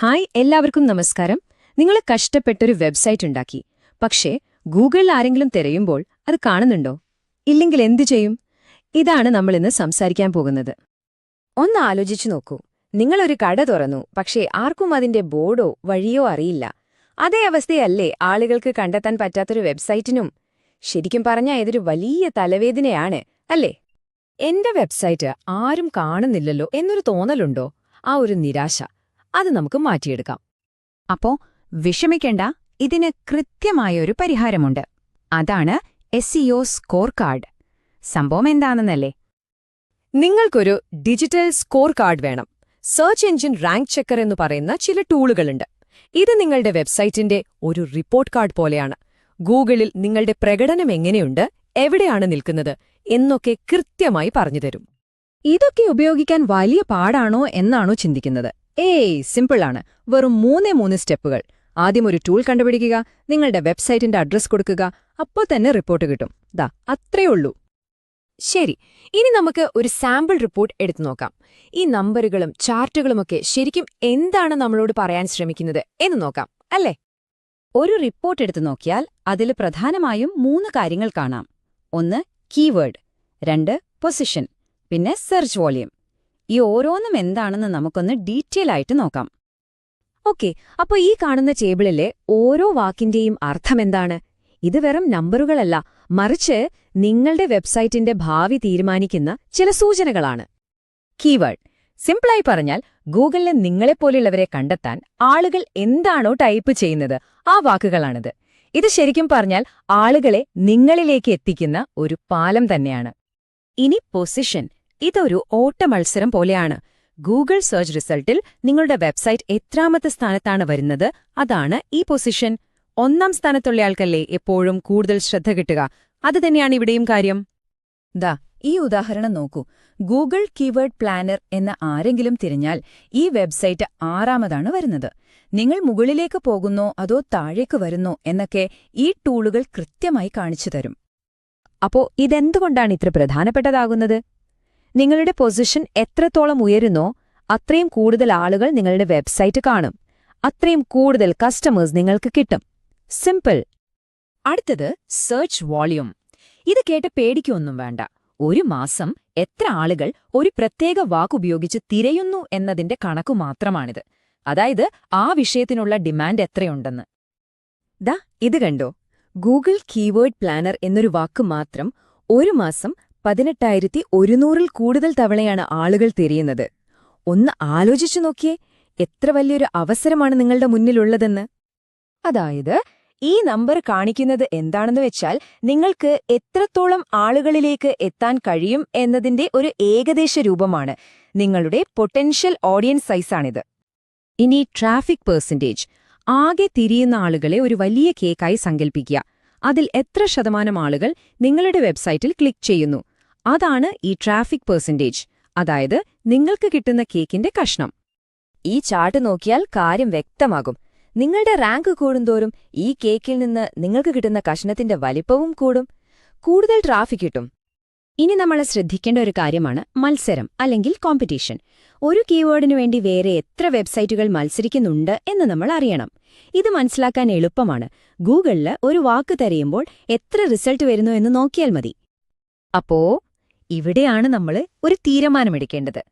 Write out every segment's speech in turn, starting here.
Hi എല്ലാവർക്കും നമസ്കാരം. നിങ്ങൾ കഷ്ടപ്പെട്ടൊരു വെബ്സൈറ്റ് ഉണ്ടാക്കി. പക്ഷേ ഗൂഗിളിൽ ആരെങ്കിലും തിരയുമ്പോൾ അത് കാണുന്നുണ്ടോ? ഇല്ലെങ്കിൽ എന്തു ചെയ്യും? ഇതാണ് നമ്മൾ ഇന്ന് സംസാരിക്കാൻ പോകുന്നത്. ഒന്ന് ആലോചിച്ചു നോക്കൂ. നിങ്ങളൊരു കട തുറന്നു. പക്ഷേ ആർക്കും അതിന്റെ ബോർഡോ വഴിയോ അറിയില്ല. അതേ അവസ്ഥയല്ലേ ആളുകൾക്ക് കണ്ടെത്താൻ പറ്റാത്തൊരു വെബ്സൈറ്റിനും. ശരിക്കും പറഞ്ഞാൽ ഇതൊരു വലിയ തലവേദനയാണ് അല്ലേ? എന്റെ വെബ്സൈറ്റ് ആരും കാണുന്നില്ലല്ലോ എന്നൊരു തോന്നലുണ്ടോ? ആ ഒരു നിരാശ. അത് നമുക്ക് മാറ്റിയെടുക്കാം. അപ്പോ വിഷമിക്കേണ്ട ഇതിന് കൃത്യമായൊരു പരിഹാരമുണ്ട്. അതാണ് എസ് സ്കോർ കാർഡ് സംഭവം എന്താണെന്നല്ലേ? നിങ്ങൾക്കൊരു ഡിജിറ്റൽ സ്കോർ കാർഡ് വേണം. സെർച്ച് എഞ്ചിൻ റാങ്ക് ചെക്കർ എന്ന് പറയുന്ന ചില ടൂളുകളുണ്ട്. ഇത് നിങ്ങളുടെ വെബ്സൈറ്റിന്റെ ഒരു റിപ്പോർട്ട് കാർഡ് പോലെയാണ്. ഗൂഗിളിൽ നിങ്ങളുടെ പ്രകടനം എങ്ങനെയുണ്ട് എവിടെയാണ് നിൽക്കുന്നത് എന്നൊക്കെ കൃത്യമായി പറഞ്ഞുതരും. ഇതൊക്കെ ഉപയോഗിക്കാൻ വലിയ പാടാണോ എന്നാണോ ചിന്തിക്കുന്നത്. ഏയ് സിമ്പിളാണ് വെറും മൂന്നേ മൂന്ന് സ്റ്റെപ്പുകൾ. ആദ്യം ഒരു ടൂൾ കണ്ടുപിടിക്കുക നിങ്ങളുടെ വെബ്സൈറ്റിന്റെ അഡ്രസ് കൊടുക്കുക അപ്പോൾ തന്നെ റിപ്പോർട്ട് കിട്ടും. ദാ അത്രയേ ഉള്ളൂ. ശരി ഇനി നമുക്ക് ഒരു സാമ്പിൾ റിപ്പോർട്ട് എടുത്തു നോക്കാം. ഈ നമ്പറുകളും ചാർട്ടുകളുമൊക്കെ ശരിക്കും എന്താണ് നമ്മളോട് പറയാൻ ശ്രമിക്കുന്നത് എന്ന് നോക്കാം അല്ലേ? ഒരു റിപ്പോർട്ട് എടുത്തു നോക്കിയാൽ അതിൽ പ്രധാനമായും മൂന്ന് കാര്യങ്ങൾ കാണാം. ഒന്ന് കീവേഡ് രണ്ട് പൊസിഷൻ പിന്നെ സെർച്ച് വോളിയം ഈ ഓരോന്നും എന്താണെന്ന് നമുക്കൊന്ന് ഡീറ്റെയിൽ ആയിട്ട് നോക്കാം. ഓക്കെ അപ്പൊ ഈ കാണുന്ന ടേബിളിലെ ഓരോ വാക്കിന്റെയും അർത്ഥമെന്താണ് ഇത് വെറും നമ്പറുകളല്ല മറിച്ച് നിങ്ങളുടെ വെബ്സൈറ്റിന്റെ ഭാവി തീരുമാനിക്കുന്ന ചില സൂചനകളാണ്. കീവേഡ് സിംപിളായി പറഞ്ഞാൽ ഗൂഗിളിൽ നിങ്ങളെപ്പോലെയുള്ളവരെ കണ്ടെത്താൻ ആളുകൾ എന്താണോ ടൈപ്പ് ചെയ്യുന്നത് ആ വാക്കുകളാണിത്. ഇത് ശരിക്കും പറഞ്ഞാൽ ആളുകളെ നിങ്ങളിലേക്ക് എത്തിക്കുന്ന ഒരു പാലം തന്നെയാണ്. ഇനി പൊസിഷൻ ഇതൊരു ഓട്ടമത്സരം പോലെയാണ്. ഗൂഗിൾ സെർച്ച് റിസൾട്ടിൽ നിങ്ങളുടെ വെബ്സൈറ്റ് എത്രാമത്തെ സ്ഥാനത്താണ് വരുന്നത്? അതാണ് ഈ പൊസിഷൻ. ഒന്നാം സ്ഥാനത്തുള്ള ആൾക്കല്ലേ എപ്പോഴും കൂടുതൽ ശ്രദ്ധ കിട്ടുക. അത് തന്നെയാണ് ഇവിടെയും കാര്യം. ദാ ഈ ഉദാഹരണം നോക്കൂ. ഗൂഗിൾ കീവേഡ് പ്ലാനർ എന്ന ആരെങ്കിലും തിരഞ്ഞാൽ ഈ വെബ്സൈറ്റ് ആറാമതാണ് വരുന്നത്. നിങ്ങൾ മുകളിലേക്ക് പോകുന്നോ അതോ താഴേക്ക് വരുന്നോ എന്നൊക്കെ ഈ ടൂളുകൾ കൃത്യമായി കാണിച്ചു തരും. അപ്പോ ഇതെന്തുകൊണ്ടാണ് ഇത്ര പ്രധാനപ്പെട്ടതാകുന്നത്? നിങ്ങളുടെ പൊസിഷൻ എത്രത്തോളം ഉയരുന്നോ അത്രയും കൂടുതൽ ആളുകൾ നിങ്ങളുടെ വെബ്സൈറ്റ് കാണും. അത്രയും കൂടുതൽ കസ്റ്റമേഴ്സ് നിങ്ങൾക്ക് കിട്ടും. സിമ്പിൾ അടുത്തത് സെർച്ച് വോളിയൂം ഇത് കേട്ട് പേടിക്കൊന്നും വേണ്ട. ഒരു മാസം എത്ര ആളുകൾ ഒരു പ്രത്യേക വാക്കുപയോഗിച്ച് തിരയുന്നു എന്നതിന്റെ കണക്കു മാത്രമാണിത്. അതായത് ആ വിഷയത്തിനുള്ള ഡിമാൻഡ് എത്രയുണ്ടെന്ന്. ദാ ഇത് കണ്ടോ? ഗൂഗിൾ കീവേഡ് പ്ലാനർ എന്നൊരു വാക്ക് മാത്രം ഒരു മാസം പതിനെട്ടായിരത്തി ഒരുന്നൂറിൽ കൂടുതൽ തവണയാണ് ആളുകൾ തിരിയുന്നത്. ഒന്ന് ആലോചിച്ചു നോക്കിയേ എത്ര വലിയൊരു അവസരമാണ് നിങ്ങളുടെ മുന്നിലുള്ളതെന്ന്. അതായത് ഈ നമ്പർ കാണിക്കുന്നത് എന്താണെന്ന് വെച്ചാൽ നിങ്ങൾക്ക് എത്രത്തോളം ആളുകളിലേക്ക് എത്താൻ കഴിയും എന്നതിന്റെ ഒരു ഏകദേശ രൂപമാണ്. നിങ്ങളുടെ പൊട്ടൻഷ്യൽ ഓഡിയൻസ് സൈസാണിത്. ഇനി ട്രാഫിക് പേഴ്സന്റേജ് ആകെ തിരിയുന്ന ആളുകളെ ഒരു വലിയ കേക്കായി സങ്കൽപ്പിക്കുക. അതിൽ എത്ര ശതമാനം ആളുകൾ നിങ്ങളുടെ വെബ്സൈറ്റിൽ ക്ലിക്ക് ചെയ്യുന്നു. അതാണ് ഈ ട്രാഫിക് പെർസെന്റേജ് അതായത് നിങ്ങൾക്ക് കിട്ടുന്ന കേക്കിന്റെ കഷ്ണം. ഈ ചാർട്ട് നോക്കിയാൽ കാര്യം വ്യക്തമാകും. നിങ്ങളുടെ റാങ്ക് കൂടുന്തോറും ഈ കേക്കിൽ നിന്ന് നിങ്ങൾക്ക് കിട്ടുന്ന കഷ്ണത്തിന്റെ വലിപ്പവും കൂടും. കൂടുതൽ ട്രാഫിക് കിട്ടും. ഇനി നമ്മൾ ശ്രദ്ധിക്കേണ്ട ഒരു കാര്യമാണ് മത്സരം അല്ലെങ്കിൽ കോമ്പറ്റീഷൻ ഒരു കീവേഡിനു വേണ്ടി വേറെ എത്ര വെബ്സൈറ്റുകൾ മത്സരിക്കുന്നുണ്ട് എന്ന് നമ്മൾ അറിയണം. ഇത് മനസ്സിലാക്കാൻ എളുപ്പമാണ്. ഗൂഗിളിൽ ഒരു വാക്ക് തരയുമ്പോൾ എത്ര റിസൾട്ട് വരുന്നു എന്ന് നോക്കിയാൽ മതി. അപ്പോ ഇവിടെയാണ് നമ്മൾ ഒരു തീരുമാനമെടുക്കേണ്ടത്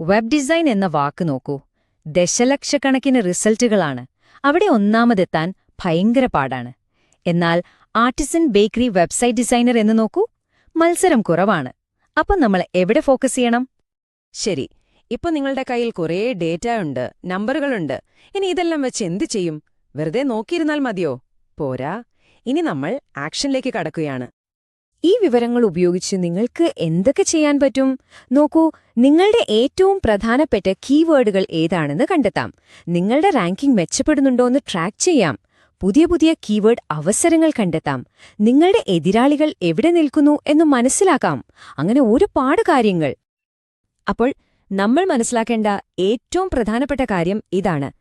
വെബ് ഡിസൈൻ എന്ന വാക്ക് നോക്കൂ. ദശലക്ഷക്കണക്കിന് റിസൾട്ടുകളാണ് അവിടെ ഒന്നാമതെത്താൻ ഭയങ്കര പാടാണ്. എന്നാൽ ആർട്ടിസൻ ബേക്കറി വെബ്സൈറ്റ് ഡിസൈനർ എന്ന് നോക്കൂ. മത്സരം കുറവാണ്. അപ്പം നമ്മൾ എവിടെ ഫോക്കസ് ചെയ്യണം? ശരി ഇപ്പൊ നിങ്ങളുടെ കയ്യിൽ കുറേ ഡേറ്റ ഉണ്ട് നമ്പറുകളുണ്ട് ഇനി ഇതെല്ലാം വെച്ച് എന്ത് ചെയ്യും? വെറുതെ നോക്കിയിരുന്നാൽ മതിയോ? പോരാ ഇനി നമ്മൾ ആക്ഷനിലേക്ക് കടക്കുകയാണ്. ഈ വിവരങ്ങൾ ഉപയോഗിച്ച് നിങ്ങൾക്ക് എന്തൊക്കെ ചെയ്യാൻ പറ്റും? നോക്കൂ നിങ്ങളുടെ ഏറ്റവും പ്രധാനപ്പെട്ട കീവേഡുകൾ ഏതാണെന്ന് കണ്ടെത്താം. നിങ്ങളുടെ റാങ്കിംഗ് മെച്ചപ്പെടുന്നുണ്ടോ എന്ന് ട്രാക്ക് ചെയ്യാം. പുതിയ പുതിയ കീവേഡ് അവസരങ്ങൾ കണ്ടെത്താം. നിങ്ങളുടെ എതിരാളികൾ എവിടെ നിൽക്കുന്നു എന്ന് മനസ്സിലാക്കാം. അങ്ങനെ ഒരുപാട് കാര്യങ്ങൾ. അപ്പോൾ നമ്മൾ മനസ്സിലാക്കേണ്ട ഏറ്റവും പ്രധാനപ്പെട്ട കാര്യം ഇതാണ്.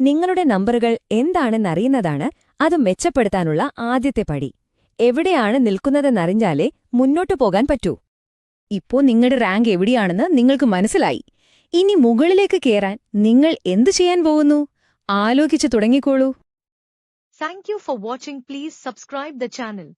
നിങ്ങളുടെ നമ്പറുകൾ എന്താണെന്നറിയുന്നതാണ് അത് മെച്ചപ്പെടുത്താനുള്ള ആദ്യത്തെ പടി. എവിടെയാണ് നിൽക്കുന്നതെന്നറിഞ്ഞാലേ മുന്നോട്ടു പോകാൻ പറ്റൂ. ഇപ്പോ നിങ്ങളുടെ റാങ്ക് എവിടെയാണെന്ന് നിങ്ങൾക്ക് മനസ്സിലായി. ഇനി മുകളിലേക്ക് കയറാൻ നിങ്ങൾ എന്തു ചെയ്യാൻ പോകുന്നു? ആലോചിച്ചു തുടങ്ങിക്കോളൂ. Thank you for watching. Please subscribe the channel.